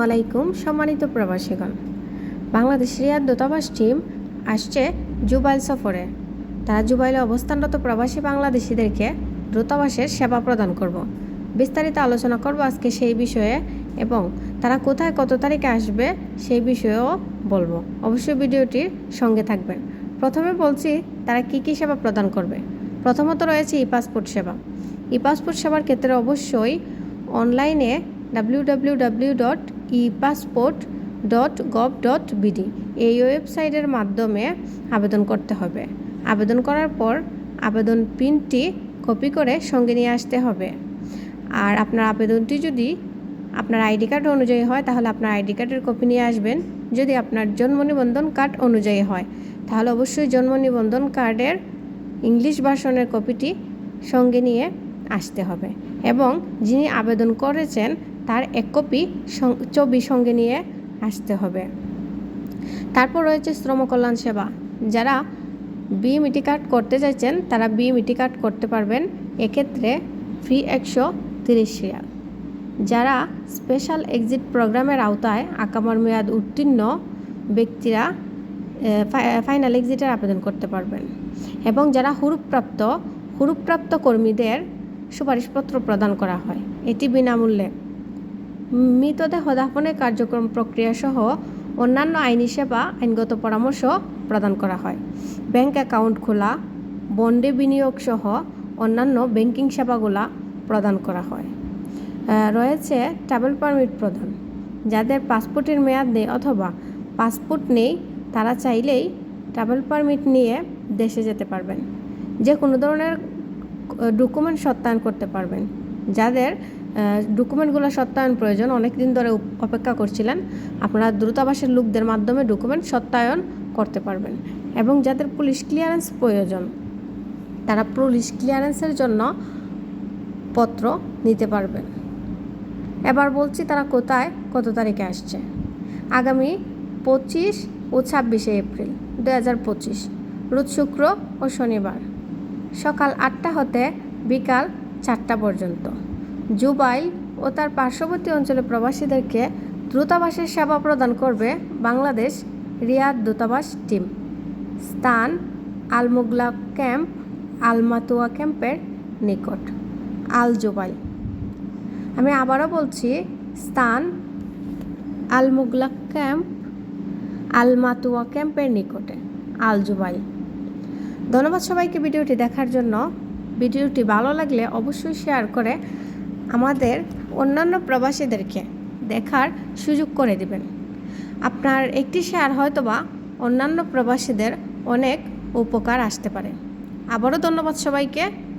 আলাইকুম সম্মানিত প্রবাসীগণ। বাংলাদেশ রিয়াদ দূতাবাস টিম আসছে জুবাইল সফরে। তারা জুবাইলে অবস্থানরত প্রবাসী বাংলাদেশিদেরকে দূতাবাসের সেবা প্রদান করব। বিস্তারিত আলোচনা করব আজকে সেই বিষয়ে এবং তারা কোথায় কত তারিখে আসবে সেই বিষয়েও বলব। অবশ্যই ভিডিওটির সঙ্গে থাকবেন। প্রথমে বলছি, তারা কি কি সেবা প্রদান করবে? প্রথমত রয়েছে ই পাসপোর্ট সেবা। ই পাসপোর্ট সেবার ক্ষেত্রে অবশ্যই অনলাইনে W dot e passport dot gov dot BD এই ওয়েবসাইটের মাধ্যমে আবেদন করতে হবে। আবেদন করার পর আবেদন প্রিন্টটি কপি করে সঙ্গে নিয়ে আসতে হবে। আর আপনার আবেদনটি যদি আপনার আইডি কার্ড অনুযায়ী হয়, তাহলে আপনার আইডি কার্ডের কপি নিয়ে আসবেন। যদি আপনার জন্ম নিবন্ধন কার্ড অনুযায়ী হয়, তাহলে অবশ্যই জন্ম নিবন্ধন কার্ডের ইংলিশ ভার্সনের কপিটি সঙ্গে নিয়ে আসতে হবে। এবং যিনি আবেদন করেছেন তার এক কপি ছবি সঙ্গে নিয়ে আসতে হবে। তারপর রয়েছে শ্রম কল্যাণ সেবা। যারা বি বিএমইটি কার্ড করতে চাইছেন, তারা বি বিএমইটি কার্ড করতে পারবেন। এক্ষেত্রে ফ্রি একশো তিরিশ রিয়াল। যারা স্পেশাল এক্সিট প্রোগ্রামের আওতায় আকামার মেয়াদ উত্তীর্ণ ব্যক্তিরা ফাইনাল এক্সিটের আবেদন করতে পারবেন। এবং যারা হুরুপ্রাপ্ত হুরুপ্রাপ্ত কর্মীদের সুপারিশপত্র প্রদান করা হয়। এটি বিনামূল্যে। মৃতদেহ দাফনের কার্যক্রম প্রক্রিয়াসহ অন্যান্য আইনি সেবা, আইনগত পরামর্শ প্রদান করা হয়। ব্যাংক অ্যাকাউন্ট খোলা, বন্ডে বিনিয়োগ সহ অন্যান্য ব্যাংকিং সেবাগুলা প্রদান করা হয়। রয়েছে ট্রাভেল পারমিট প্রদান। যাদের পাসপোর্টের মেয়াদ নেই অথবা পাসপোর্ট নেই, তারা চাইলেই ট্রাভেল পারমিট নিয়ে দেশে যেতে পারবেন। যে কোনো ধরনের ডকুমেন্ট সত্যায়ন করতে পারবেন। যাদের ডকুমেন্টগুলো সত্যায়ন প্রয়োজন। অনেক দিন ধরে অপেক্ষা করছিলেন। আপনারা দ্রুতাবাসের লোকদের মাধ্যমে ডকুমেন্ট সত্যায়ন করতে পারবেন। এবং যাদের পুলিশ ক্লিয়ারেন্স প্রয়োজন, তারা পুলিশ ক্লিয়ারেন্সের জন্য পত্র নিতে পারবেন। এবার বলছি তারা কোথায়, কত তারিখে আসছে? আগামী পঁচিশ ও ছাব্বিশে এপ্রিল দু হাজার পঁচিশ, রোজ শুক্র ও শনিবার। সকাল আটটা হতে বিকাল চারটা পর্যন্ত। জুবাইল ও তার পার্শ্ববর্তী অঞ্চলে প্রবাসীদেরকে দূতাবাসের সেবা প্রদান করবে বাংলাদেশ রিয়াদ দূতাবাস টিম। স্থান আলমুগলা ক্যাম্প, আলমাতুয়া ক্যাম্পের নিকট আল জুবাইল আমি আবারও বলছি, স্থান আলমুগলা ক্যাম্প, আলমাতুয়া ক্যাম্পের নিকটে আল জুবাইল ধন্যবাদ সবাইকে ভিডিওটি দেখার জন্য। ভিডিওটি ভালো লাগলে অবশ্যই শেয়ার করে আমাদের অন্যান্য প্রবাসীদেরকে দেখার সুযোগ করে দিবেন। আপনার একটি শেয়ার হয়তোবা অন্যান্য প্রবাসীদের অনেক উপকার আসতে পারে। আবারও ধন্যবাদ সবাইকে।